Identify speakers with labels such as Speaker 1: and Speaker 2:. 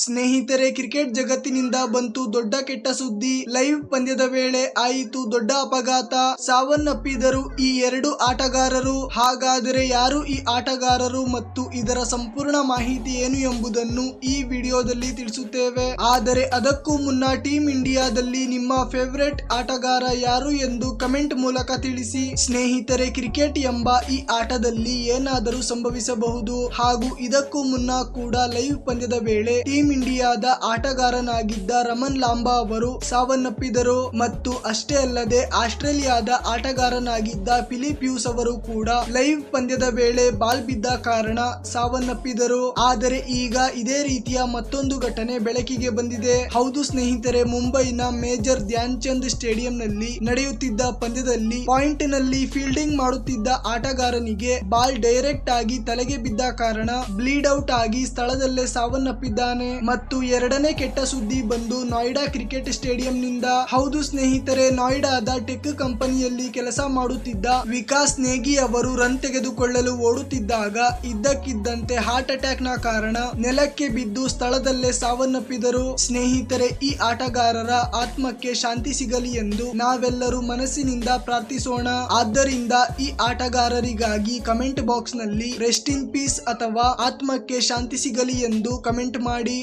Speaker 1: ಸ್ನೇಹಿತರೆ, ಕ್ರಿಕೆಟ್ ಜಗತ್ತಿನಿಂದ ಬಂತು ದೊಡ್ಡ ಕೆಟ್ಟ ಸುದ್ದಿ. ಲೈವ್ ಪಂದ್ಯದ ವೇಳೆ ಆಯಿತು ದೊಡ್ಡ ಅಪಘಾತ. ಸಾವನ್ನಪ್ಪಿದರು ಈ ಎರಡು ಆಟಗಾರರು, ಹಾಗಾದರೆ ಯಾರು ಈ ಆಟಗಾರರು ಮತ್ತು ಇದರ ಸಂಪೂರ್ಣ ಮಾಹಿತಿ ಏನು ಎಂಬುದನ್ನು ಈ ವಿಡಿಯೋದಲ್ಲಿ ತಿಳಿಸುತ್ತೇವೆ. ಆದರೆ ಅದಕ್ಕೂ ಮುನ್ನ ಟೀಮ್ ಇಂಡಿಯಾದಲ್ಲಿ ನಿಮ್ಮ ಫೇವರೆಟ್ ಆಟಗಾರ ಯಾರು ಎಂದು ಕಮೆಂಟ್ ಮೂಲಕ ತಿಳಿಸಿ. ಸ್ನೇಹಿತರೆ, ಕ್ರಿಕೆಟ್ ಎಂಬ ಈ ಆಟದಲ್ಲಿ ಏನಾದರೂ ಸಂಭವಿಸಬಹುದು. ಹಾಗೂ ಇದಕ್ಕೂ ಮುನ್ನ ಕೂಡ ಲೈವ್ ಪಂದ್ಯದ ವೇಳೆ ಟೀಮ್ ಇಂಡಿಯಾದ ಆಟಗಾರನಾಗಿದ್ದ ರಮನ್ ಲಾಂಬಾ ಅವರು ಸಾವನ್ನಪ್ಪಿದರು ಮತ್ತು ಅಷ್ಟೇ ಅಲ್ಲದೆ ಆಸ್ಟ್ರೇಲಿಯಾದ ಆಟಗಾರನಾಗಿದ್ದ ಫಿಲಿಪ್ ಯೂಸ್ ಅವರು ಕೂಡ ಲೈವ್ ಪಂದ್ಯದ ವೇಳೆ ಬಾಲ್ ಬಿದ್ದ ಕಾರಣ ಸಾವನ್ನಪ್ಪಿದರು. ಆದರೆ ಈಗ ಇದೇ ರೀತಿಯ ಮತ್ತೊಂದು ಘಟನೆ ಬೆಳಕಿಗೆ ಬಂದಿದೆ. ಹೌದು ಸ್ನೇಹಿತರೆ, ಮುಂಬೈನ ಮೇಜರ್ ಧ್ಯಾನ್ ಚಂದ್ ಸ್ಟೇಡಿಯಂನಲ್ಲಿ ನಡೆಯುತ್ತಿದ್ದ ಪಂದ್ಯದಲ್ಲಿ ಪಾಯಿಂಟ್ನಲ್ಲಿ ಫೀಲ್ಡಿಂಗ್ ಮಾಡುತ್ತಿದ್ದ ಆಟಗಾರನಿಗೆ ಬಾಲ್ ಡೈರೆಕ್ಟ್ ಆಗಿ ತಲೆಗೆ ಬಿದ್ದ ಕಾರಣ ಬ್ಲೀಡ್ ಔಟ್ ಆಗಿ ಸ್ಥಳದಲ್ಲೇ ಸಾವನ್ನಪ್ಪಿದ್ದಾನೆ. ಮತ್ತು ಎರಡನೇ ಕೆಟ್ಟ ಸುದ್ದಿ ಬಂದು ನೋಯ್ಡಾ ಕ್ರಿಕೆಟ್ ಸ್ಟೇಡಿಯಂನಿಂದ. ಹೌದು ಸ್ನೇಹಿತರೆ ನೋಯ್ಡಾದ ಟೆಕ್ ಕಂಪನಿಯಲ್ಲಿ ಕೆಲಸ ಮಾಡುತ್ತಿದ್ದ. ವಿಕಾಸ್ ನೇಗಿ ಅವರು ರನ್ ತೆಗೆದುಕೊಳ್ಳಲು ಓಡುತ್ತಿದ್ದಾಗ ಇದ್ದಕ್ಕಿದ್ದಂತೆ ಹಾರ್ಟ್ ಅಟ್ಯಾಕ್ನ ಕಾರಣ ನೆಲಕ್ಕೆ ಬಿದ್ದು ಸ್ಥಳದಲ್ಲೇ ಸಾವನ್ನಪ್ಪಿದರು. ಸ್ನೇಹಿತರೆ, ಈ ಆಟಗಾರರ ಆತ್ಮಕ್ಕೆ ಶಾಂತಿ ಸಿಗಲಿ ಎಂದು ನಾವೆಲ್ಲರೂ ಮನಸ್ಸಿನಿಂದ ಪ್ರಾರ್ಥಿಸೋಣ. ಆದ್ದರಿಂದ ಈ ಆಟಗಾರರಿಗಾಗಿ ಕಮೆಂಟ್ ಬಾಕ್ಸ್ನಲ್ಲಿ ರೆಸ್ಟ್ ಇನ್ ಪೀಸ್ ಅಥವಾ ಆತ್ಮಕ್ಕೆ ಶಾಂತಿ ಸಿಗಲಿ ಎಂದು ಕಮೆಂಟ್ ಮಾಡಿ.